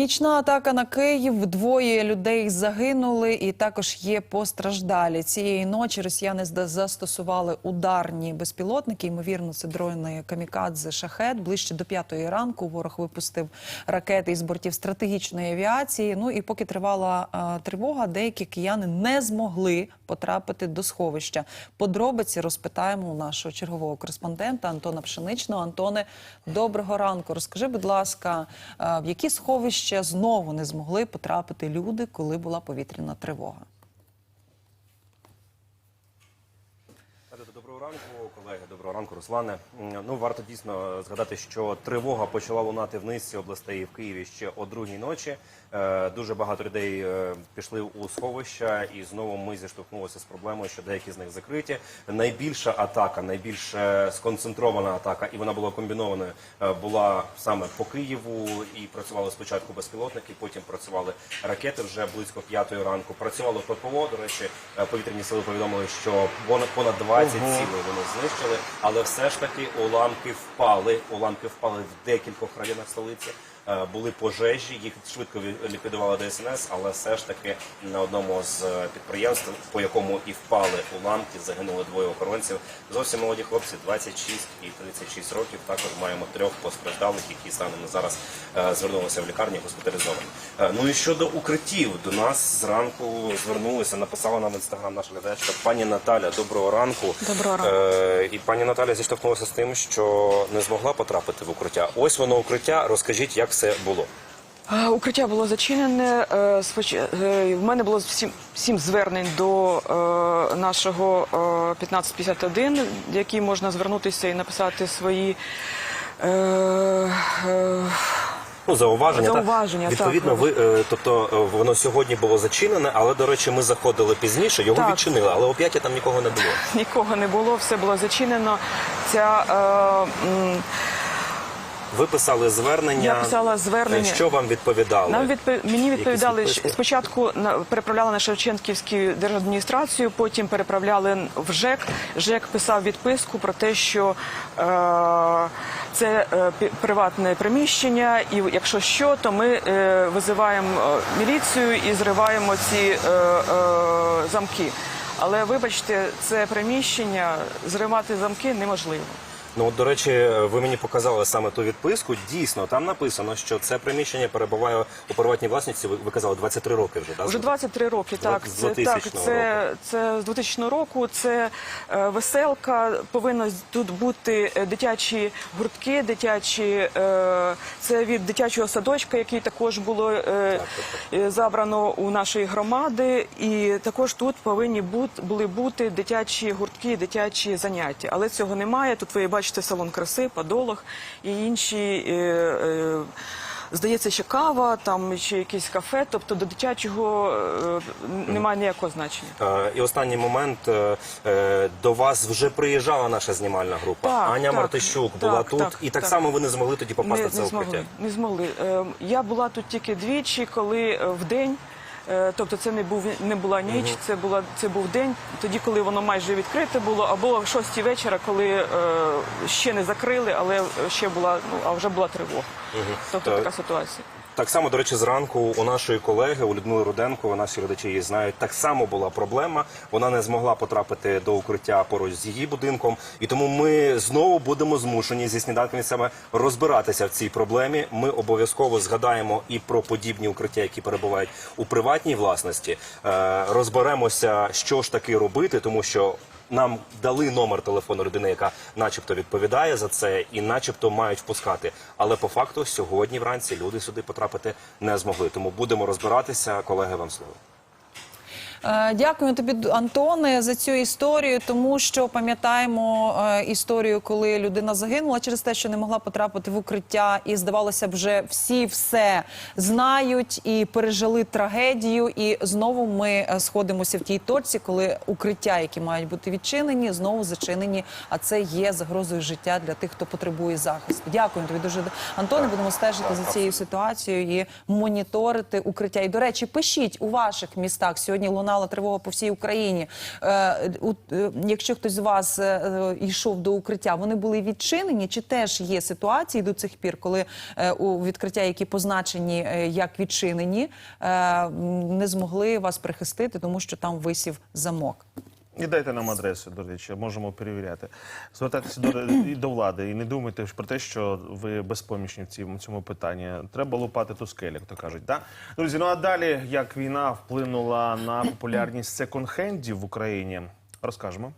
Нічна атака на Київ. Двоє людей загинули, і також є постраждалі. Цієї ночі росіяни застосували ударні безпілотники. Ймовірно, це дрони камікадзе шахет. Ближче до п'ятої ранку ворог випустив ракети із бортів стратегічної авіації. Ну і поки тривала е, тривога, деякі кияни не змогли потрапити до сховища. Подробиці розпитаємо у нашого чергового кореспондента Антона Пшеничного. Антоне, доброго ранку. Розкажи, будь ласка, е, в які сховища знову не змогли потрапити люди, коли була повітряна тривога? Доброго ранку, колеги. Доброго ранку, Руслане. Ну варто дійсно згадати, що тривога почала лунати в низці областей в Києві ще о другій ночі. Е, Дуже багато людей е, пішли у сховища, і знову ми зіштовхнулися з проблемою, що деякі з них закриті. Найбільша атака, найбільш е, сконцентрована атака, і вона була комбінованою, була саме по Києву. І працювали спочатку безпілотники, потім працювали ракети вже близько п'ятої ранку. Працювало ППО. До речі, повітряні сили повідомили, що понад 20 цілей вони знищили, але все ж таки уламки впали. Уламки впали в декількох районах столиці. Е, Були пожежі, їх швидко ві- ліквідувала ДСНС, але все ж таки на одному з е, підприємств, по якому і впали уламки, загинули двоє охоронців. Зовсім молоді хлопці, 26 і 36 років. Також маємо трьох постраждалих, які станом зараз е, звернулися в лікарні, госпіталізовані. Ну і щодо укриттів, до нас зранку звернулися, написала нам в інстаграм наша глядачка пані Наталя. Доброго ранку. Доброго ранку. І пані Наталя зіштовхнулася з тим, що не змогла потрапити в укриття. Ось воно укриття. Розкажіть, як все було. Укриття було зачинене. Е, е, В мене було сім, сім звернень до е, нашого е, 1551, в який можна звернутися і написати свої. Ну, зауваження. та- Зауваження, Відповідно, так. ви, тобто воно сьогодні було зачинене, але, до речі, ми заходили пізніше, його Так. відчинили, але о п'ятій там нікого не було. Нікого не було, все було зачинено. Ця е, Ви писали звернення. Я писала звернення. Е, Що вам відповідали? Нам відпо... мені відповідали, спочатку переправляли на Шевченківську держадміністрацію, потім переправляли в ЖЕК. ЖЕК писав відписку про те, що е... це е, приватне приміщення, і якщо що, то ми е... визиваємо е, міліцію і зриваємо ці е... Е... замки. Але вибачте, це приміщення зривати замки неможливо. Ну, от, до речі, ви мені показали саме ту відписку. Дійсно, там написано, що це приміщення перебуває у приватній власності. Ви, ви казали 23 роки вже, так? Вже 23 роки, так. з Це, так, 2000 це, це з 2000 року, це е, веселка, повинно тут бути е, дитячі гуртки, дитячі, е, це від дитячого садочка, який також було е, е, забрано у нашої громади. І також тут повинні бути, були бути дитячі гуртки, дитячі заняття. Але цього немає. Тут ви бачите салон краси, подолог і інші. Е, е, Здається, ще кава, там ще якесь кафе, тобто до дитячого е, немає ніякого значення. Е, І останній момент е, до вас вже приїжджала наша знімальна група. Так, Аня так, Мартищук була так, тут, так, і так, так. само ви не змогли тоді попасти не, в це не укриття. змогли. Не змогли. Е, Я була тут тільки двічі, коли в день. Е, Тобто це не був не була ніч, це була це був день, тоді, коли воно майже відкрите було, або в шостій вечора, коли е, ще не закрили, але ще була ну а вже була тривога. Тобто Так. така ситуація. Так само, до речі, зранку у нашої колеги у Людмили Руденко, наші глядачі її знають, так само була проблема. Вона не змогла потрапити до укриття поруч з її будинком, і тому ми знову будемо змушені зі сніданківцями розбиратися в цій проблемі. Ми обов'язково згадаємо і про подібні укриття, які перебувають у приватній власності. Е, розберемося, що ж таки робити, тому що. Нам дали номер телефону людини, яка, начебто, відповідає за це, і начебто мають впускати. Але по факту сьогодні вранці люди сюди потрапити не змогли. Тому будемо розбиратися. Колеги, вам слово. Е, Дякую тобі, Антоне, за цю історію, тому що пам'ятаємо е, історію, коли людина загинула через те, що не могла потрапити в укриття, і здавалося б, вже всі все знають і пережили трагедію. І знову ми е, сходимося в тій точці, коли укриття, які мають бути відчинені, знову зачинені. А це є загрозою життя для тих, хто потребує захисту. Дякую тобі дуже, Антоне. Будемо стежити за цією ситуацією і моніторити укриття. І до речі, пишіть у ваших містах сьогодні лунає пролунала тривога по всій Україні. Е, е, Якщо хтось з вас е, йшов до укриття, вони були відчинені, чи теж є ситуації до цих пір, коли у відкриття, які позначені як відчинені, не змогли вас прихистити, тому що там висів замок? І дайте нам адресу, до речі, можемо перевіряти. Звертайтеся до, і до влади і не думайте про те, що ви безпомічні в цьому, цьому питанні. Треба лупати ту скелі, як то кажуть. Да? Друзі, ну а далі, як війна вплинула на популярність секонд-хендів в Україні, розкажемо.